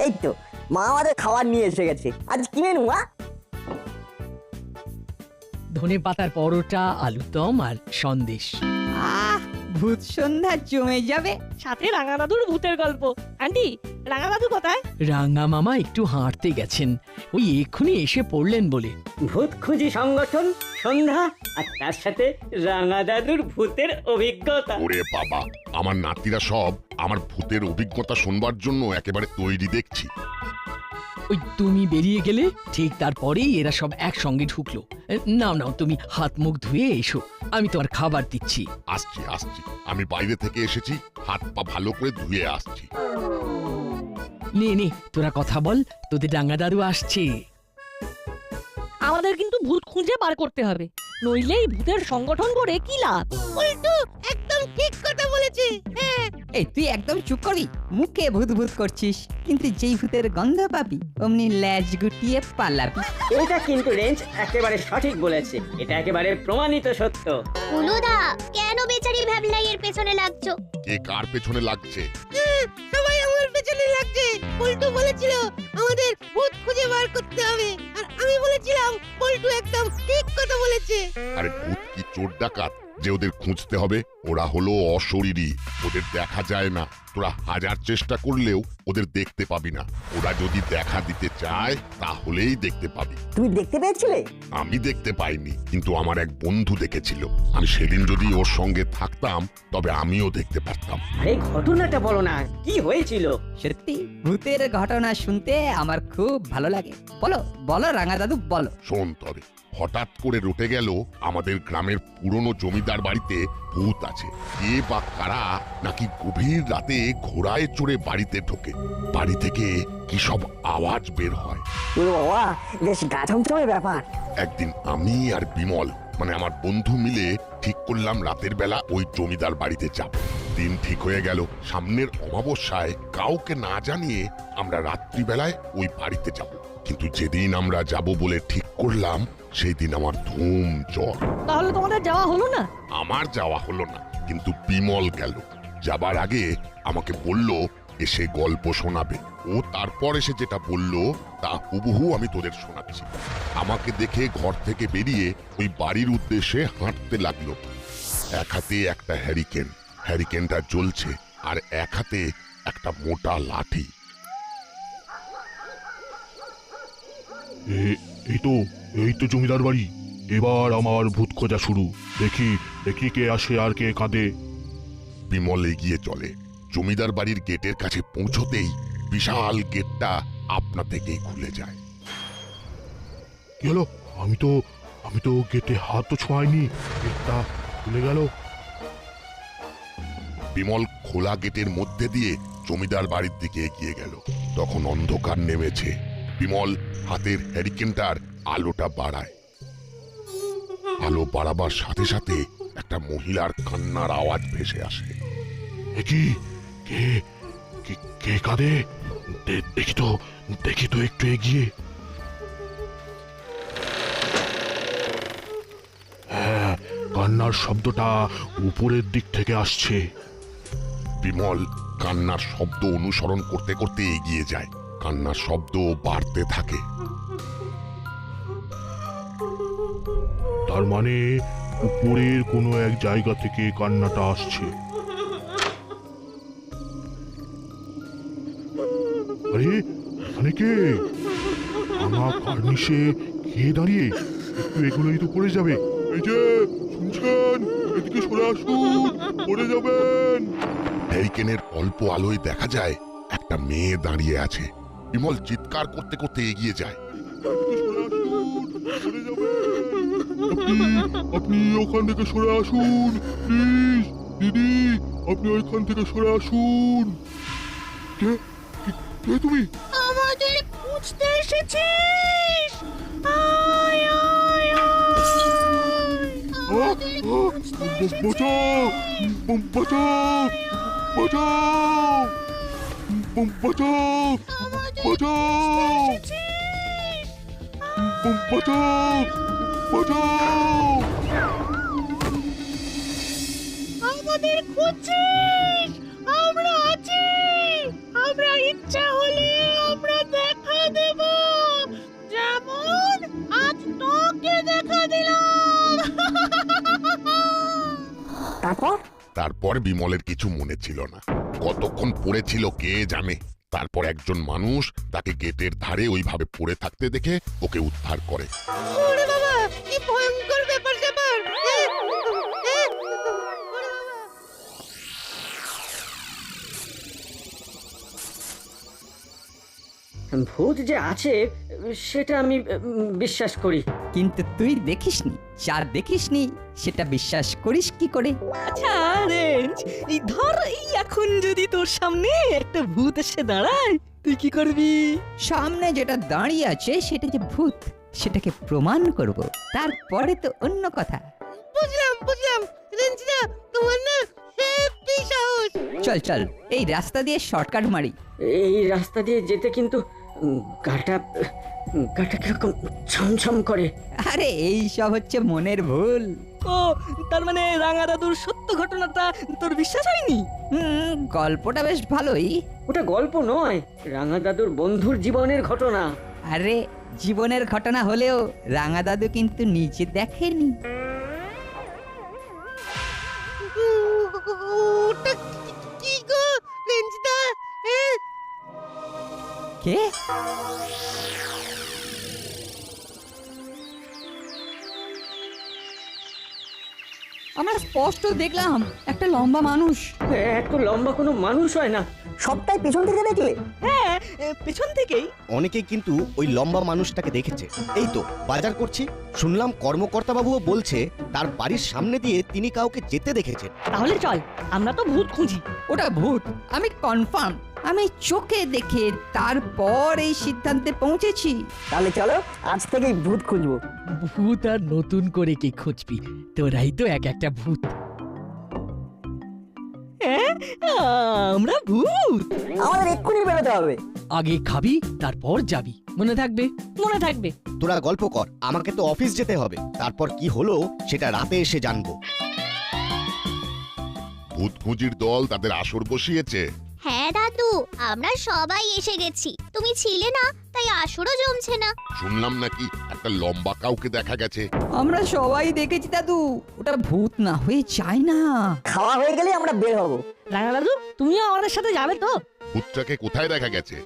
এই তো মা আমাদের খাবার নিয়ে এসে গেছে। আজ কিনে মেনু মা? ধনে পাতার পরোটা আলুদম আর সন্দেশ। আহ ভূত সন্ধ্যা জমে যাবে। সাথে রাঙা দাদুর ভূতের গল্প। আন্টি রাঙা দাদু কোথায়? রাঙা মামা একটু হাঁটতে গেছেন। ওই এক্ষুনি এসে পড়লেন বলে। ভূত খুঁজি সংগঠন সন্ধ্যা আর তার সাথে রাঙা দাদুর ভূতের অভিজ্ঞতা। ওরে বাবা আমার নাতিরা সব আমার ভূতের অভিজ্ঞতা শুনবার জন্য একেবারে তৈরি দেখছি। ওই তুমি বেরিয়ে গেলে ঠিক তারপরেই এরা সব একসঙ্গে ঢুকলো। নাও নাও তুমি হাত মুখ ধুয়ে এসো। আমি তোমার খাবার দিচ্ছি। আসছি আসছি। আমি বাইরে থেকে এসেছি হাত পা ভালো করে ধুয়ে আসছি। নে নে, তোরা কথা বল, তোদের ডাঙ্গা দাদু আসছে। আমাদের কিন্তু ভূত খুঁজে বার করতে হবে। নইলে এই ভূতের সংগঠন করে কি লাভ? উল্টো, একদম ঠিক কথা বলেছে। হ্যাঁ এই তুই একদম চুপ করি মুখে ভূত ভূত করছিস। কিন্তু যেই ভূতের গন্ধ পাবি অমনি ল্যাজ গুটিয়ে পালাবি। এটা কিন্তু রেঞ্জ একেবারে সঠিক বলেছে। এটা একেবারে প্রমাণিত সত্য। হলুদা কেন বেচারি ভ্যাবলাইয়ের পেছনে লাগছো? কে কার পেছনে লাগছে? সবাই আমার পেছনে লাগছে। পল্টু বলেছিল আমাদের ভূত খুঁজে বার করতে হবে। আর আমি বলেছিলাম পল্টু একদম ঠিক কথা বলেছে। আরে ভূত কি চোর ডাকাত? যে ওদের খুঁজতে হবে ওরা হলো অশরীরী। ওদের দেখা যায় না। তোরা হাজার চেষ্টা করলেও ওদের দেখতে পাবি না। ওরা যদি দেখা দিতে চায় তাহলেই দেখতে পাবি। তুমি দেখতে পেয়েছিলে? আমি দেখতে পাইনি কিন্তু আমার এক বন্ধু দেখেছিল। আমি সেদিন যদি ওর সঙ্গে থাকতাম তবে আমিও দেখতে পারতাম। আরে ঘটনাটা বলো না। কি হয়েছিল? সত্যি ভূতের ঘটনা শুনতে আমার খুব ভালো লাগে। বলো বলো রাঙা দাদু বলো। শোন তবে হঠাৎ করে রটে গেল আমাদের গ্রামের পুরনো জমিদার বাড়িতে ভূত আছে। কে বা কারা নাকি গভীর রাতে ঘোড়ায় চড়ে বাড়িতে ঢোকে। বাড়ি থেকে কি সব আওয়াজ বের হয়? বাবা বেশ গা ব্যাপার। একদিন আমি আর বিমল মানে আমার বন্ধু মিলে ঠিক করলাম রাতের বেলা ওই জমিদার বাড়িতে যাব। দিন ঠিক হয়ে গেল সামনের অমাবস্যায় কাউকে না জানিয়ে আমরা রাত্রিবেলায় ওই বাড়িতে যাব। কিন্তু যেদিন আমরা যাব বলে ঠিক করলাম সেই দিন আমার ধুম জ্বর। তাহলে তোমাদের যাওয়া হলো না? আমার যাওয়া হলো না কিন্তু বিমল গেল। যাবার আগে আমাকে বলল এসে গল্প শোনাবে। ও তারপর এসে যেটা বলল তা হুবহু আমি তোদের শোনাচ্ছি। আমাকে দেখে ঘর থেকে বেরিয়ে ওই বাড়ির উদ্দেশ্যে হাঁটতে লাগল। এক হাতে একটা হ্যারিকেন হ্যারিকেনটা জ্বলছে আর এক হাতে একটা মোটা লাঠি। এই তো এই তো জমিদার বাড়ি। এবার আমার ভূত খোঁজা শুরু। দেখি দেখি কে আসে আর কে কাঁদে। বিমল এগিয়ে চলে। জমিদার বাড়ির গেটের কাছে পৌঁছতেই বিশাল গেটটা আপনা থেকেই খুলে যায়। কি হলো? আমি তো আমি তো গেটে হাত তো ছোঁয়াইনি। গেটটা খুলে গেল। বিমল খোলা গেটের মধ্যে দিয়ে জমিদার বাড়ির দিকে এগিয়ে গেল। তখন অন্ধকার নেমেছে। বিমল হাতের হ্যারিকেনটার আলোটা বাড়ায়। আলো বাড়াবার সাথে সাথে একটা মহিলার কান্নার আওয়াজ ভেসে আসে। কে? কে- কে কাঁদে? দেখি তো দেখি তো একটু এগিয়ে। হ্যাঁ কান্নার শব্দটা উপরের দিক থেকে আসছে। বিমল কান্নার শব্দ অনুসরণ করতে করতে এগিয়ে যায়। কান্নার শব্দ বাড়তে থাকে। তার মানে উপরের কোনো এক জায়গা থেকে কান্নাটা আসছে। আরে, এখানে কে? আমার কার্নিশে কে দাঁড়িয়ে একটু এগুলোই তো পড়ে যাবে। এই যে, শুনছেন? এদিকে সরে আসুন, পড়ে যাবেন। হ্যারিকেনের অল্প আলোয় দেখা যায় একটা মেয়ে দাঁড়িয়ে আছে। বিমল চিৎকার করতে করতে এগিয়ে যায়। আপনি ওখান থেকে সরে আসুন প্লিজ দিদি আপনি ওইখান থেকে সরে আসুন। কে? তুমি? আমাদের খুঁজতে এসেছিস! আয় আয় বাঁচাও! বাঁচাও! বাঁচাও! বাঁচাও বাঁচাও বাঁচাও আমাদের খুঁজছিস? আমরা আছি। আমরা ইচ্ছা হলে আমরা দেখা দেব। যেমন আজ তোকে দেখা দিলাম। তারপর? তারপর বিমলের কিছু মনে ছিল না। কতক্ষণ পড়েছিল কে জানে? তারপর একজন মানুষ তাকে গেটের ধারে ওইভাবে পড়ে থাকতে দেখে ওকে উদ্ধার করে। ভূত যে আছে সেটা আমি বিশ্বাস করি। কিন্তু তুই দেখিসনি যা দেখিসনি সেটা বিশ্বাস করিস কি করে? আচ্ছা রেঞ্জ এই ধর এই এখন যদি তোর সামনে একটা ভূত এসে দাঁড়ায় তুই কি করবি? সামনে যেটা দাঁড়িয়ে আছে সেটা যে ভূত সেটাকে প্রমাণ করব। তারপরে তো অন্য কথা। বুঝলাম বুঝলাম। রেঞ্জিদা তোমার না হেব্বি সাহস। চল চল এই রাস্তা দিয়ে শর্টকাট মারি। এই রাস্তা দিয়ে যেতে কিন্তু গাটা গাটা কীরকম ছমছম করে। আরে এই সব হচ্ছে মনের ভুল। ও তার মানে রাঙা দাদুর সত্য ঘটনাটা তোর বিশ্বাস হয়নি? হুম গল্পটা বেশ ভালোই। ওটা গল্প নয় রাঙা দাদুর বন্ধুর জীবনের ঘটনা। আরে জীবনের ঘটনা হলেও রাঙা দাদু কিন্তু নিজে দেখেনি। কে? আমরা স্পষ্ট দেখলাম একটা লম্বা মানুষ। এত লম্বা কোনো মানুষ হয় না। সবটাই পেছন থেকে দেখলে? হ্যাঁ পেছন থেকেই। অনেকে কিন্তু ওই লম্বা মানুষটাকে দেখেছে। এই তো বাজার করছি। শুনলাম কর্মকর্তা বাবুও বলছে তার বাড়ির সামনে দিয়ে তিনি কাউকে যেতে দেখেছেন। তাহলে চল আমরা তো ভূত খুঁজি। ওটা ভূত আমি কনফার্ম আমি চোখে দেখে তারপর এই সিদ্ধান্তে পৌঁছেছি। তাহলে চলো আজ থেকেই ভূত খুঁজবো। ভূত আর নতুন করে কি খুঁজবি? তোরাই তো এক একটা ভূত। হ্যাঁ? আমরা ভূত। আমাদের এক্ষুনি বেরোতে হবে। আগে খাবি তারপর যাবি। মনে থাকবে? মনে থাকবে। তোরা গল্প কর আমাকে তো অফিস যেতে হবে। তারপর কি হলো সেটা রাতে এসে জানব। ভূত খুঁজির দল তাদের আসর বসিয়েছে। হ্যাঁ দাদু আমরা সবাই এসে গেছি। তুমি ছিলে না তাই আসরও জমছে না। শুনলাম নাকি একটা লম্বা কাউকে দেখা গেছে। আমরা সবাই দেখেছি দাদু। ওটা ভূত না হয়ে চায় না। খাওয়া হয়ে গেলে আমরা বের হব। রাঙা দাদু তুমিও আমাদের সাথে যাবে তো? ভূতটাকে কোথায় দেখা গেছে?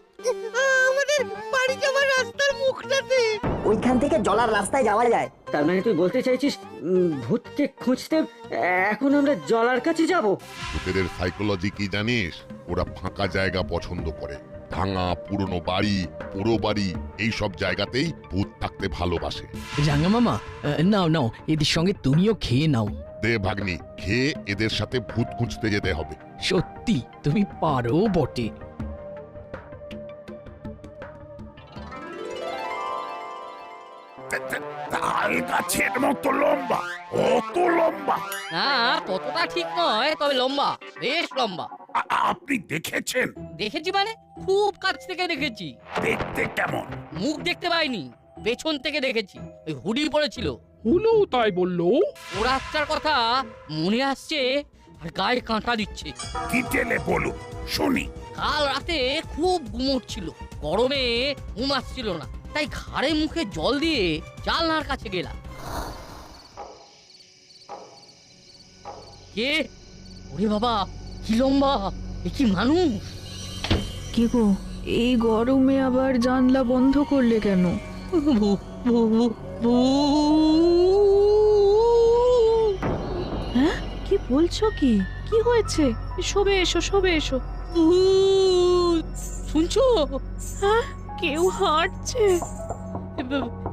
আমাদের বাড়ি যাওয়ার রাস্তার মুখটাতে। ওইখান থেকে জলার রাস্তায় যাওয়া যায়। তার মানে তুই বলতে চাইছিস উম, ভূতকে খুঁজতে এখন আমরা জলার কাছে যাব? ভূতেদের সাইকোলজি কি জানিস? ওরা ফাঁকা জায়গা পছন্দ করে। ভাঙা পুরনো বাড়ি পুরো বাড়ি এই সব জায়গাতেই ভূত থাকতে ভালোবাসে। রাঙা মামা আহ, নাও নাও এদের সঙ্গে তুমিও খেয়ে নাও। দে ভাগ্নি খেয়ে এদের সাথে ভূত খুঁজতে যেতে হবে। সত্যি তুমি পারো বটে। তাল গাছের মতো লম্বা কত লম্বা। না ততটা ঠিক নয় তবে লম্বা বেশ লম্বা। আ- আপনি দেখেছেন? দেখেছি মানে? খুব কাছ থেকে দেখেছি। দেখতে কেমন? মুখ দেখতে পাইনি পেছন থেকে দেখেছি। ওই হুডি পড়েছিল। হলো তাই বলল? ওরাচ্চার কথা মনে আসছে আর গায়ে কাঁটা দিচ্ছে। কি টেলে বলুন শুনি। কাল রাতে খুব গুমোট ছিল। গরমে ঘুম আসছিল না। তাই ঘাড়ে মুখে জল দিয়ে জানলার কাছে গেলাম। কে? ওরে বাবা কি লম্বা এ কি মানুষ? কি গো এই গরমে আবার জানলা বন্ধ করলে কেন? হ্যাঁ? কি বলছো কি? কি হয়েছে? সবে এসো সবে এসো। শুনছো? হ্যাঁ? কেউ হাঁটছে।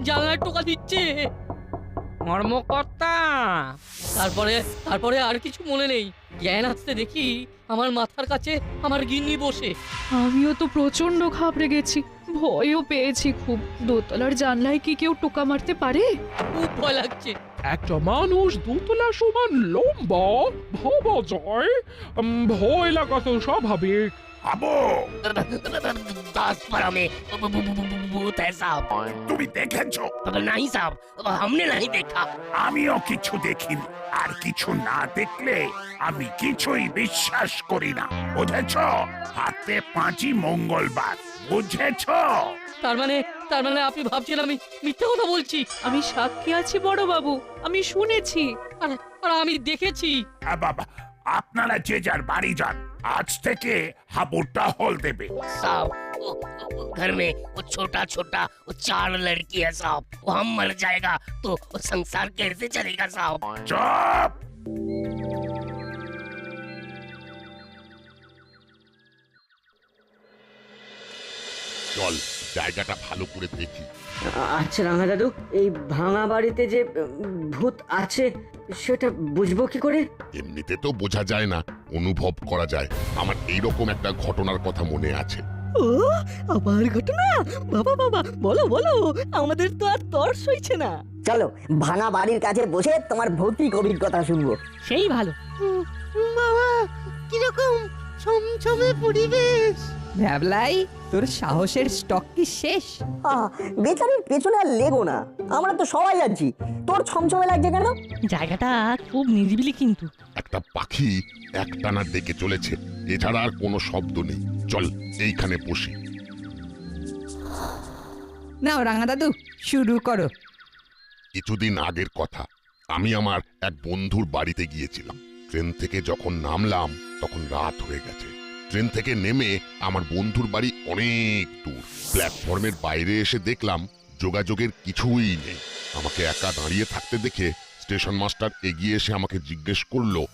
জানলার টোকা দিচ্ছে। কর্মকর্তা। তারপরে তারপরে আর কিছু মনে নেই। জ্ঞান আসতে দেখি আমার মাথার কাছে আমার গিন্নি বসে। আমিও তো প্রচণ্ড ঘাবড়ে গেছি। ভয়ও পেয়েছি খুব। দোতলার জানলায় কি কেউ টোকা মারতে পারে? খুব ভয় লাগছে। একটা মানুষ দোতলা সমান লম্বা ভাবা যায় ভয় লাগা তো স্বাভাবিক। আবো दस पर हमें भूत है साहब তুমি দেখেছো नहीं साहब हमने नहीं देखा আমিও কিছু দেখিনি আর কিছু না দেখলে আমি কিছুই বিশ্বাস করি না বুঝেছ হাতে পাঁচই মঙ্গলবার বুঝেছ তার মানে তার মানে আপনি ভাবছেন আমি মিথ্যে কথা বলছি আমি সাক্ষী আছি বড় বাবু আমি শুনেছি আরে আর আমি দেখেছি আ বাবা আপনারা যে যার বাড়ি যান আজ থেকে হাবুটা হল দেবে साहब वो- वो घर में वो छोटा छोटा वो चार लड़की है साहब वो हम मर जाएगा तो वो संसार कैसे चलेगा साहब চুপ চল জায়গাটা ভালো করে দেখি। আচ্ছা রাঙা দাদু এই ভাঙা বাড়িতে যে ভূত আছে সেটা বুঝব কি করে? এমনিতে তো বোঝা যায় না অনুভব করা যায়। আমার এইরকম একটা ঘটনার কথা মনে আছে। ও আবার ঘটনা? বাবা বাবা বলো বলো আমাদের তো আর তর সইছে না। চলো ভাঙা বাড়ির কাছে বসে তোমার ভৌতিক অভিজ্ঞতা শুনব। সেই ভালো। বাবা কীরকম? ছমছমে পরিবেশ। ভ্যাবলাই তোর সাহসের স্টক কি শেষ? আহ বেচারির পেছনে আর লেগো না। আমরা তো সবাই যাচ্ছি। তোর ছমছমে লাগছে কেন? জায়গাটা খুব নিরিবিলি কিন্তু। একটা পাখি একটানা ডেকে চলেছে। এছাড়া আর কোনো শব্দ নেই। চল এইখানে বসি। নাও রাঙা দাদু শুরু করো। কিছুদিন আগের কথা। আমি আমার এক বন্ধুর বাড়িতে গিয়েছিলাম। ট্রেন থেকে যখন নামলাম তখন রাত হয়ে গেছে। ট্রেন থেকে নেমে আমার বন্ধুর বাড়ি অনেক দূর। প্ল্যাটফর্মের বাইরে এসে দেখলাম যোগাযোগের কিছুই নেই। আমাকে একা দাঁড়িয়ে থাকতে দেখে স্টেশন মাস্টার এগিয়ে এসে আমাকে জিজ্ঞেস করল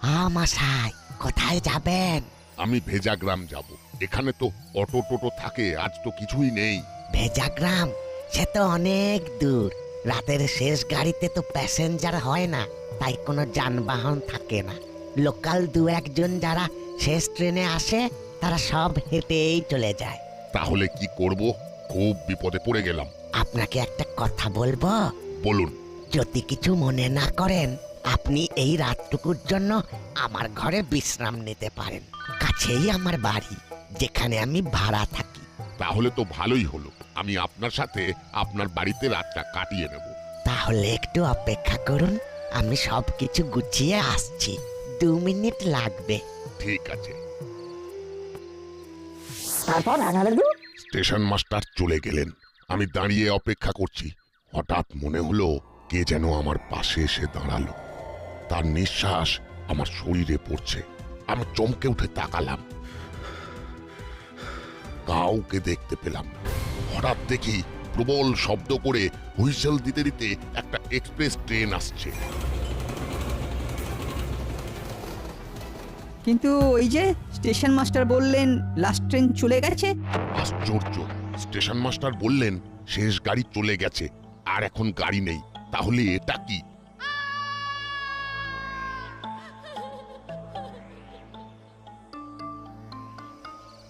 হ্যাঁ কোথায় যাবেন? আমি ভেজাগ্রাম যাব। এখানে তো অটো টোটো থাকে আজ তো কিছুই নেই। ভেজাগ্রাম? সে তো অনেক দূর। রাতের শেষ গাড়িতে তো প্যাসেঞ্জার হয় না তাই কোনো যানবাহন থাকে না। লোকাল দু একজন যারা শেষ ট্রেনে আসে তারা সব হেঁটেই চলে যায়। তাহলে কি করব? খুব বিপদে পড়ে গেলাম। আপনাকে একটা কথা বলব? বলুন। যদি কিছু মনে না করেন আপনি এই রাতটুকুর জন্য আমার ঘরে বিশ্রাম নিতে পারেন। কাছেই আমার বাড়ি যেখানে আমি ভাড়া থাকি। তাহলে তো ভালোই হলো। আমি আপনার সাথে আপনার বাড়িতে রাতটা কাটিয়ে নেব। তাহলে একটু অপেক্ষা করুন আমি সব কিছু গুছিয়ে আসছি। দু মিনিট লাগবে। ঠিক আছে। তারপর রাঙা দাদু স্টেশন মাস্টার চলে গেলেন। আমি দাঁড়িয়ে অপেক্ষা করছি। হঠাৎ মনে হলো কে যেন আমার পাশে এসে দাঁড়াল। তার নিঃশ্বাস আমার শরীরে পড়ছে। আমি চমকে উঠে তাকালাম। কাউকে দেখতে পেলাম না। হঠাৎ দেখি প্রবল শব্দ করে হুইসেল দিতে দিতে একটা এক্সপ্রেস ট্রেন আসছে। কিন্তু ওই যে স্টেশন মাস্টার বললেন লাস্ট ট্রেন চলে গেছে? আশ্চর্য। স্টেশন মাস্টার বললেন শেষ গাড়ি চলে গেছে আর এখন গাড়ি নেই তাহলে এটা কি?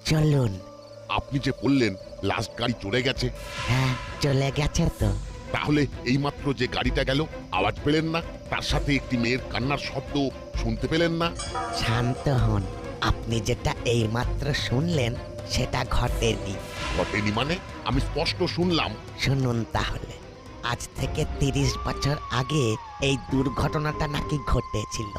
চলুন আপনি যে বললেন লাস্ট গাড়ি চলে গেছে। হ্যাঁ চলে গেছে তো। তাহলে এইমাত্র যে গাড়িটা গেল আওয়াজ পেলেন না? তার সাথে একটি মেয়ের কান্নার শব্দ শুনতে পেলেন না? শান্ত হন। আপনি যেটা এইমাত্র শুনলেন সেটা ঘটেনি। ঘটেনি মানে? আমি স্পষ্ট শুনলাম। শুনুন তাহলে। আজ থেকে তিরিশ বছর আগে এই দুর্ঘটনাটা নাকি ঘটেছিল।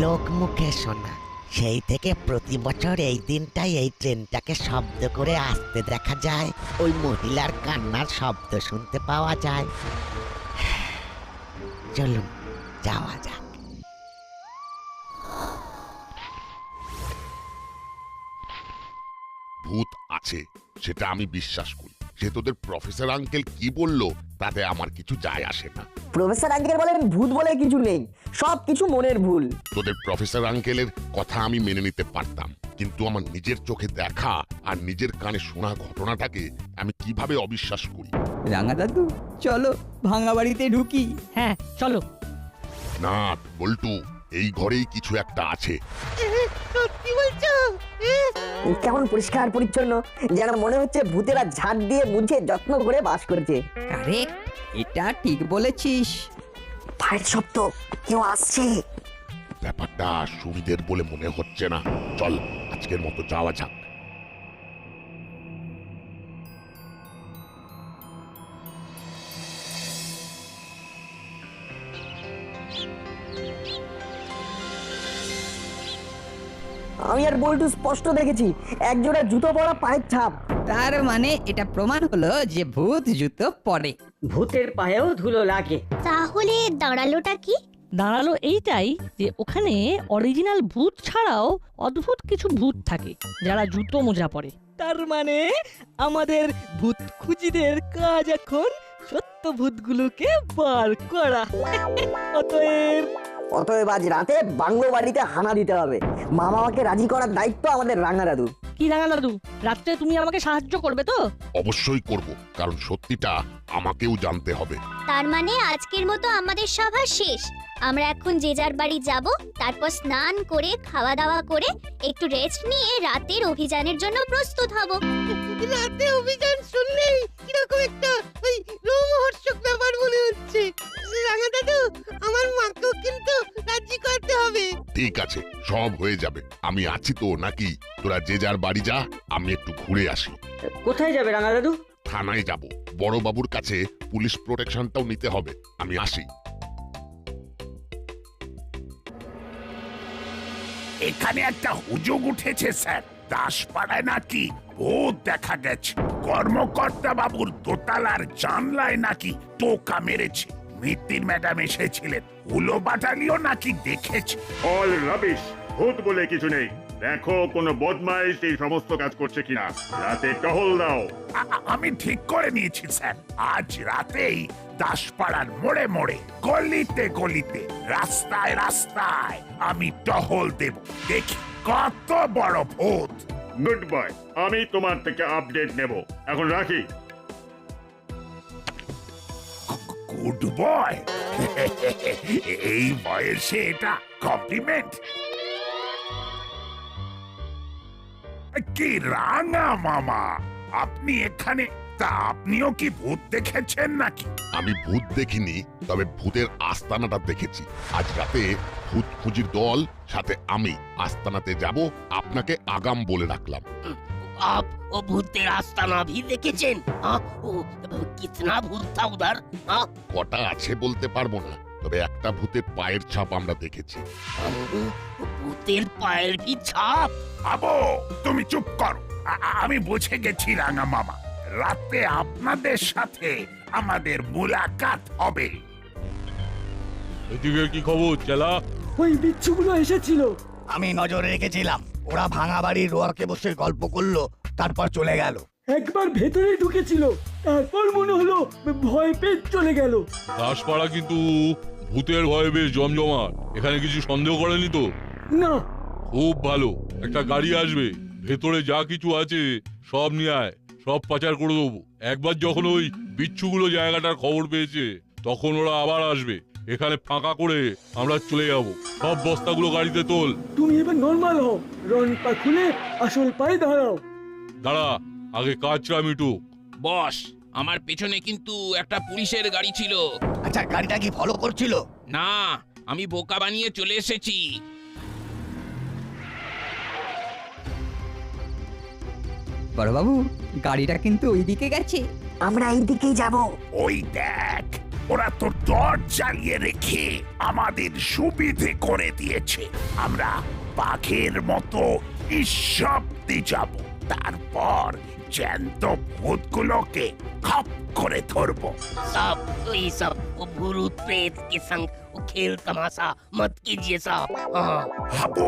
লোক মুখে শোনা। সেই থেকে প্রতি বছর এই দিনটাই এই ট্রেনটাকে শব্দ করে আসতে দেখা যায়। ওই মহিলার কান্নার শব্দ শুনতে পাওয়া যায়। চলুন যাওয়া যাক। ভূত আছে সেটা আমি বিশ্বাস করি। সে তোদের প্রফেসর আঙ্কেল কি বলল তাতে আমার কিছু যায় আসে না। প্রফেসর আঙ্কেল বলেন ভূত বলে কিছু নেই। সব কিছু মনের ভুল। তোদের প্রফেসর আঙ্কেলের কথা আমি মেনে নিতে পারতাম কিন্তু আমার নিজের চোখে দেখা আর নিজের কানে শোনা ঘটনাটাকে আমি কীভাবে অবিশ্বাস করি? রাঙা দাদু চলো ভাঙা বাড়িতে ঢুকি। হ্যাঁ চলো। না বল্টু এই ঘরেই কিছু একটা আছে। সত্যি বলছো? কেমন পরিষ্কার পরিচ্ছন্ন যেন মনে হচ্ছে ভূতেরা ঝাড় দিয়ে বুঝে যত্ন করে বাস করেছে। আরে এটা ঠিক বলেছিস। পায়ের শব্দ কেউ আসছে? ব্যাপারটা সুবিধের বলে মনে হচ্ছে না। চল আজকের মতো যাওয়া যাক। আমি আর বল্টু স্পষ্ট দেখেছি একজোড়া জুতো পরা পায়ের ছাপ। তার মানে এটা প্রমাণ হলো যে ভূত জুতো পরে। ভূতের পায়েও ধুলো লাগে। তাহলে দাঁড়ালোটা কি? দাঁড়াল এইটাই যে ওখানে অরিজিনাল ভূত ছাড়াও অদ্ভুত কিছু ভূত থাকে যারা জুতো মোজা পরে। তার মানে আমাদের ভূত খুঁজিদের কাজ এখন সত্য ভূতগুলোকে বার করা। অতএব অতএব আজ রাতে বাংলো বাড়িতে হানা দিতে হবে। মা বাবাকে রাজি করার দায়িত্ব আমাদের রাঙা দাদু কি রাঙা দাদু? রাত্রে তুমি আমাকে সাহায্য করবে তো? অবশ্যই করব কারণ সত্যিটা আমাকেও জানতে হবে। তার মানে আজকের মতো আমাদের সভা শেষ। আমরা এখন যে যার বাড়ি যাব তারপর স্নান করে খাওয়া দাওয়া করে একটু রেস্ট নিয়ে রাতের অভিযানের জন্য প্রস্তুত হব। রাতে অভিযান শুনলেই কীরকম একটা ওই রোমহর্ষক ব্যাপার মনে হচ্ছে। রাঙা দাদু আমার মাকেও কিন্তু রাজি করতে হবে। ঠিক আছে সব হয়ে যাবে। আমি আছি তো নাকি? তোরা যে যার বাড়ি যা আমি একটু ঘুরে আসি। কোথায় যাবে রাঙা দাদু? থানায় যাব। বড় বাবুর কাছে পুলিশ প্রোটেকশনটাও নিতে হবে। আমি আসি। এখানে একটা হুজুগ উঠেছে স্যার। দাসপাড়ায় নাকি ভূত দেখা গেছে? কর্মকর্তা বাবুর দোতলার জানলায় নাকি টোকা মেরেছে। মিত্তির ম্যাডাম এসেছিলেন। হুলো বাটালিও নাকি দেখেছে। অল রাবিশ ভূত বলে কিছু নেই। দেখো কোনো বদমাইশ এই সমস্ত কাজ করছে কিনা। রাতে টহল দাও। আ- আ- আমি ঠিক করে নিয়েছি স্যার। আজ রাতেই দাসপাড়ার মোড়ে মোড়ে গলিতে গলিতে রাস্তায় রাস্তায় আমি টহল দেব। দেখি। কত বড় ভূত। গুড বয় আমি তোমার থেকে আপডেট নেব। এখন রাখি। Good boy. এই বয়সে এটা কমপ্লিমেন্ট কি রাঙা মামা আপনি এখানে তা আপনিও কি ভূত দেখেছেন নাকি? আমি ভূত দেখিনি তবে ভূতের আস্তানাটা দেখেছি। আজ রাতে ভূত খুঁজির দল সাথে আমি আস্তানাতে যাব আপনাকে আগাম বলে রাখলাম आप वो भूत तेरा आस्ताना भी देखे चेन हाँ वो कितना भूत था उधर हाँ কটা আছে বলতে পারবো না তবে একটা ভূতের পায়ের ছাপ আমরা দেখেছি ভূতের পায়ের भी ছাপ আবো তুমি চুপ করো আ- আ- আমি বুঝে গেছি রাঙা মামা রাতে আপনাদের সাথে আমাদের মুলাকাত হবে এদিকে কি খবর চেলা ওই বিচ্ছুগুলো এসেছিল। আমি নজরে রেখেছিলাম। ওরা ভাঙা বাড়ির রোয়াকে বসে গল্প করল তারপর চলে গেল। একবার ভেতরে ঢুকেছিল। তারপর মনে হলো ভয় পেয়ে চলে গেল। দাসপাড়া কিন্তু ভূতের ভয়ে বেশ জমজমাট। এখানে কিছু সন্দেহ করেনি তো? না। খুব ভালো। একটা গাড়ি আসবে। ভেতরে যা কিছু আছে সব নিয়ে আয়। সব পাচার করে দেবো। একবার যখন ওই বিচ্ছুগুলো জায়গাটার খবর পেয়েছে তখন ওরা আবার আসবে। এখানে ফাঁকা করে আমরা চলে যাব। সব বস্তাগুলো গাড়িতে তোল। তুমি এবার নর্মাল হও। রন পা খুলে আসল পায়ে দাঁড়াও। দাঁড়া আগে কাজটা মিটুক বস আমার পেছনে কিন্তু একটা পুলিশের গাড়ি ছিল। আচ্ছা গাড়িটা কি ফলো করছিল? না আমি বোকা বানিয়ে চলে এসেছি। বড়বাবু গাড়িটা কিন্তু ওইদিকে গেছে। আমরা এই দিকেই যাব। ওই দেখ। ওরা তো দর জ্বালিয়ে রেখে আমাদের সুবিধে করে দিয়েছে আমরা বাঘের মতো নিঃশব্দে যাব তারপর জ্যান্ত ভূতগুলোকে খপ করে ধরবো सब वही सब वो भूत प्रेत के संग वो खेल तमाशा मत कीजिए साहब हाँ হাবু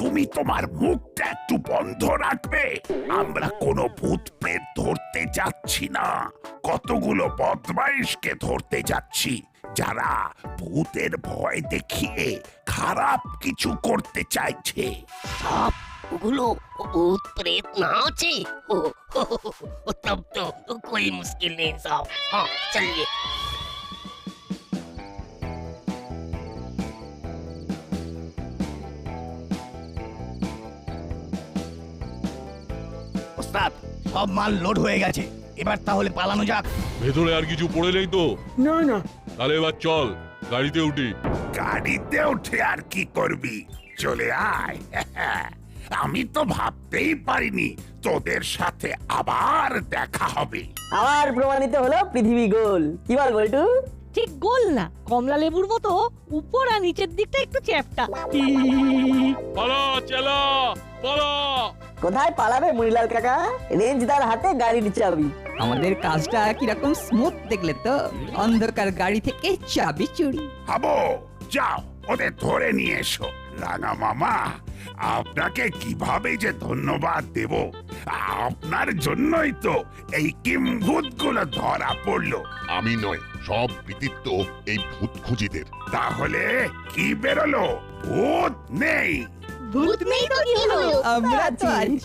তুমি তোমার মুখটা একটু বন্ধ রাখবে আমরা কোনো ভূত প্রেত ধরতে যাচ্ছি না কতগুলো বদমাইশকে ধরতে যাচ্ছি যারা ভূতের ভয় দেখিয়ে খারাপ কিছু করতে চাইছে साहब ওগুলো ভূত প্রেত না আছে ओ, हो, हो, हो, हो, तब तो कोई मुश्किल नहीं साहब हाँ चलिए ওস্তাদ সব মাল লোড হয়ে গেছে। এবার তাহলে পালানো যাক। ভেতরে আর কিছু পড়ে নেই তো? না না। তাহলে এবার চল গাড়িতে উঠি। গাড়িতে উঠে আর কি করবি? চলে আয়। আমি তো ভাবতেই পারিনি তোদের সাথে আবার দেখা হবে। আবার প্রমাণিত হলো পৃথিবী গোল। কি বল বল্টু? ঠিক গোল না। কমলা লেবুর মতো উপর আর নিচের দিকটা একটু চ্যাপটা। পালা চেলা পালা। কোথায় পালাবে মুড়িলাল কাকা? রেঞ্জদার হাতে গাড়ির চাবি। আমাদের কাজটা কীরকম স্মুথ দেখলে তো? অন্ধকার গাড়ি থেকে চাবি চুরি। হাবো যাও ওদের ধরে নিয়ে এসো। রাঙা মামা আপনাকে কীভাবে যে ধন্যবাদ দেব? আপনার জন্যই তো এই কিম্ভূতগুলো ধরা পড়ল। আমি নয় সব কৃতিত্ব এই ভূত খুঁজিদের তাহলে কি বেরোলো? ভূত নেই। भूत नहीं तो क्यों हो? अमरत्वान